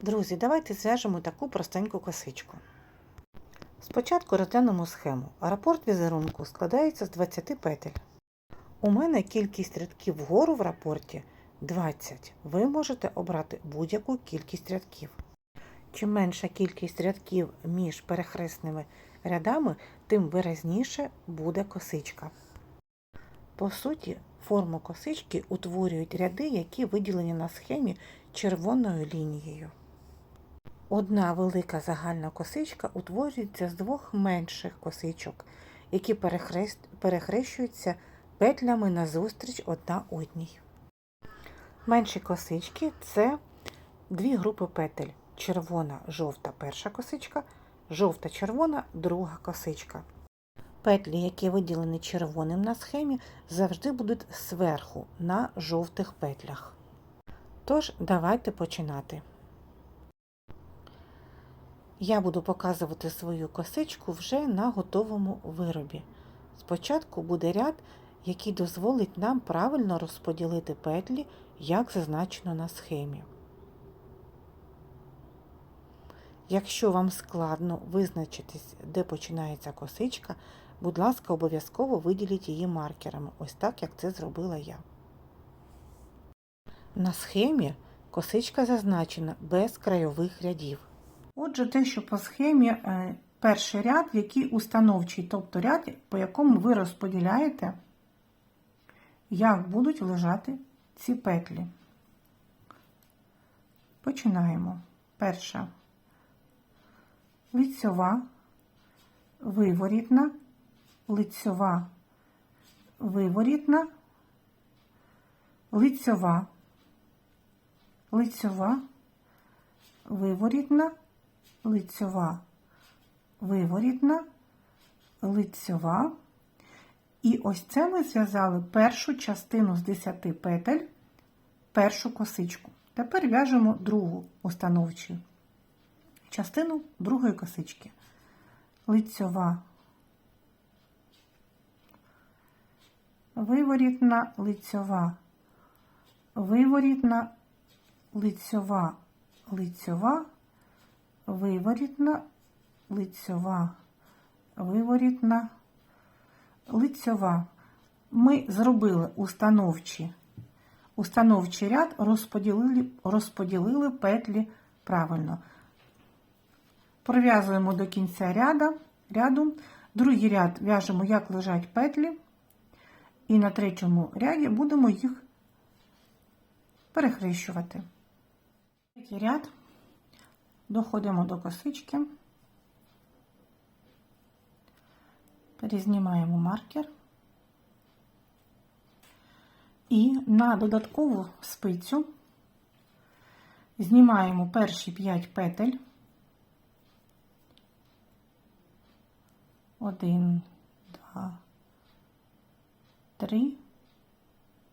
Друзі, давайте зв'яжемо таку простеньку косичку. Спочатку розглянемо схему. Рапорт візерунку складається з 20 петель. У мене кількість рядків вгору в рапорті 20. Ви можете обрати будь-яку кількість рядків. Чим менша кількість рядків між перехресними рядами, тим виразніше буде косичка. По суті, форму косички утворюють ряди, які виділені на схемі червоною лінією. Одна велика загальна косичка утворюється з двох менших косичок, які перехрещуються петлями назустріч одна одній. Менші косички це дві групи петель: червона, жовта перша косичка, жовта-червона друга косичка. Петлі, які виділені червоним на схемі, завжди будуть зверху на жовтих петлях. Тож, давайте починати. Я буду показувати свою косичку вже на готовому виробі. Спочатку буде ряд, який дозволить нам правильно розподілити петлі, як зазначено на схемі. Якщо вам складно визначитись, де починається косичка, будь ласка, обов'язково виділіть її маркерами, ось так, як це зробила я. На схемі косичка зазначена без крайових рядів. Отже, те, що по схемі е, перший ряд, який установчий, тобто ряд, по якому ви розподіляєте, як будуть лежати ці петлі. Починаємо. Перша лицьова, виворітна, лицьова, виворітна, лицьова, лицьова, виворітна, лицьова, виворітна, лицьова. І ось це ми зв'язали першу частину з 10 петель, першу косичку. Тепер в'яжемо другу установчу частину другої косички. Лицьова, виворітна, лицьова, виворітна, лицьова, лицьова, виворітна, лицьова, виворітна, лицьова. Ми зробили установчі, установчий ряд, розподілили, розподілили петлі правильно. Пров'язуємо до кінця ряду, ряду. Другий ряд в'яжемо, як лежать петлі. І на третьому ряді будемо їх перехрещувати. Третій ряд доходимо до косички, перезнімаємо маркер. І на додаткову спицю знімаємо перші 5 петель. Один, два, три,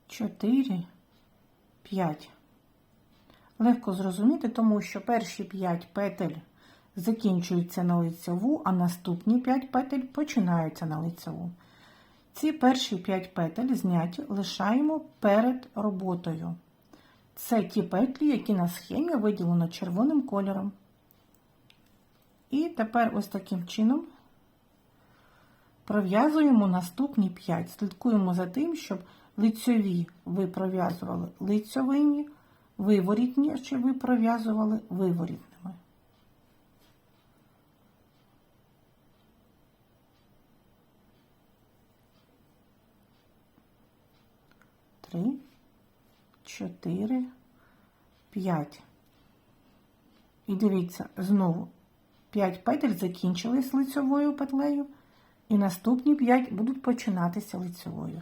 чотири, п'ять. Легко зрозуміти, тому що перші 5 петель закінчуються на лицеву, а наступні 5 петель починаються на лицеву. Ці перші 5 петель зняті лишаємо перед роботою. Це ті петлі, які на схемі виділено червоним кольором. І тепер ось таким чином пров'язуємо наступні 5. Слідкуємо за тим, щоб лицьові ви пров'язували лицьовими, виворітні, щоб ви пров'язували виворітними. Три, чотири, п'ять. І дивіться, знову 5 петель закінчились лицьовою петлею. І наступні 5 будуть починатися лицевою.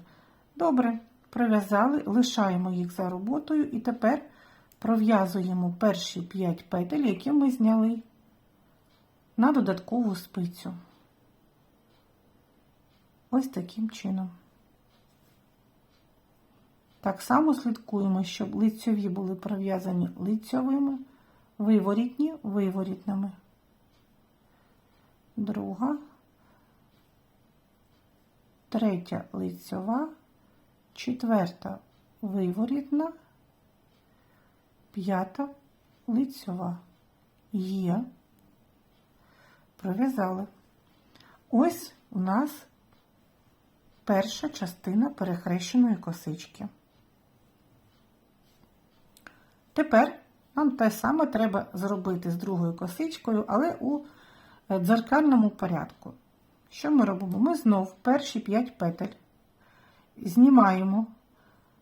Добре, пров'язали, лишаємо їх за роботою і тепер пров'язуємо перші 5 петель, які ми зняли на додаткову спицю. Ось таким чином. Так само слідкуємо, щоб лицьові були пров'язані лицьовими, виворітні виворітними. Друга третя лицьова, четверта виворітна, п'ята лицьова. Є. Пров'язали. Ось у нас перша частина перехрещеної косички. Тепер нам те саме треба зробити з другою косичкою, але у е, дзеркальному порядку. Що ми робимо? Ми знов перші 5 петель знімаємо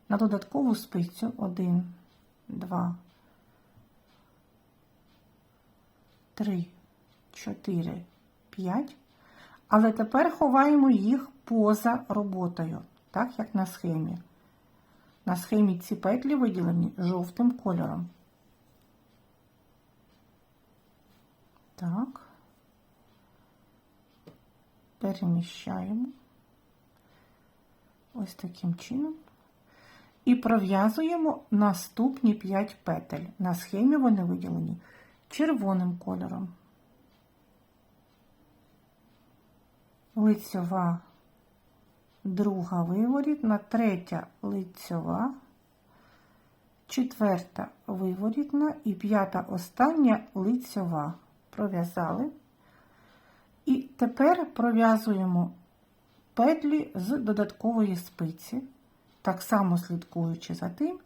на додаткову спицю 1, 2, 3, 4, 5. Але тепер ховаємо їх поза роботою, так як на схемі. На схемі ці петлі виділені жовтим кольором. Так. Переміщаємо ось таким чином. І пров'язуємо наступні 5 петель. На схемі вони виділені червоним кольором. Лицьова, друга виворітна, третя лицьова, четверта виворітна і п'ята остання лицьова. Пров'язали. І тепер пров'язуємо петлі з додаткової спиці, так само слідкуючи за тим,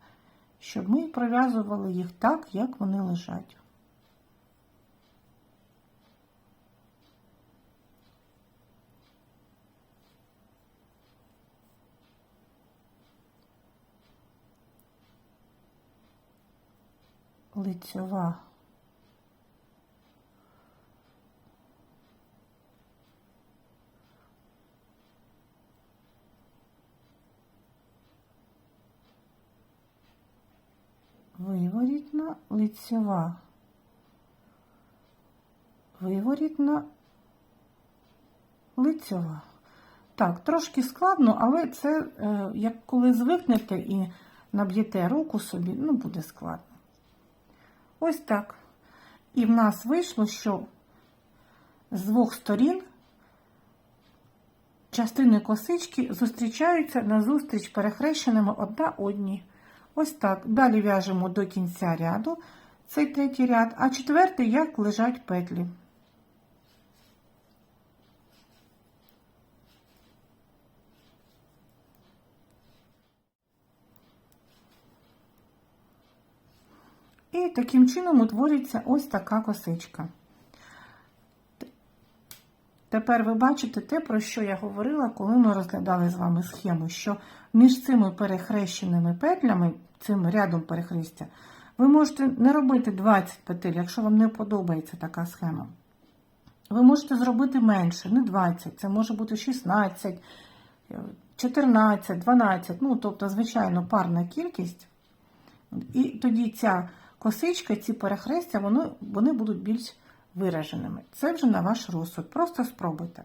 щоб ми пров'язували їх так, як вони лежать. Лицьова. Виворітна, лицьова. Виворітна, лицьова. Так, трошки складно, але це, е, як коли звикнете і наб'єте руку собі, ну, буде складно. Ось так. І в нас вийшло, що з двох сторін частини косички зустрічаються назустріч перехрещеними одна одній. Ось так. Далі в'яжемо до кінця ряду цей третій ряд, а четвертий, як лежать петлі. І таким чином утворюється ось така косичка. Тепер ви бачите те, про що я говорила, коли ми розглядали з вами схему, що між цими перехрещеними петлями, цим рядом перехрестя, ви можете не робити 20 петель, якщо вам не подобається така схема. Ви можете зробити менше, не 20, це може бути 16, 14, 12, ну, тобто, звичайно, парна кількість. І тоді ця косичка, ці перехрестя, вони, вони будуть більш вираженими. Це вже на ваш розсуд. Просто спробуйте.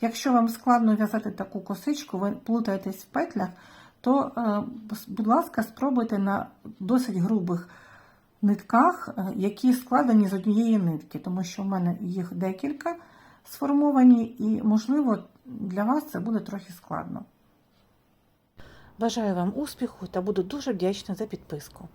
Якщо вам складно в'язати таку косичку, ви плутаєтесь в петлях, то, е, будь ласка, спробуйте на досить грубих нитках, е, які складені з однієї нитки, тому що в мене їх декілька сформовані, і, можливо, для вас це буде трохи складно. Бажаю вам успіху та буду дуже вдячна за підписку.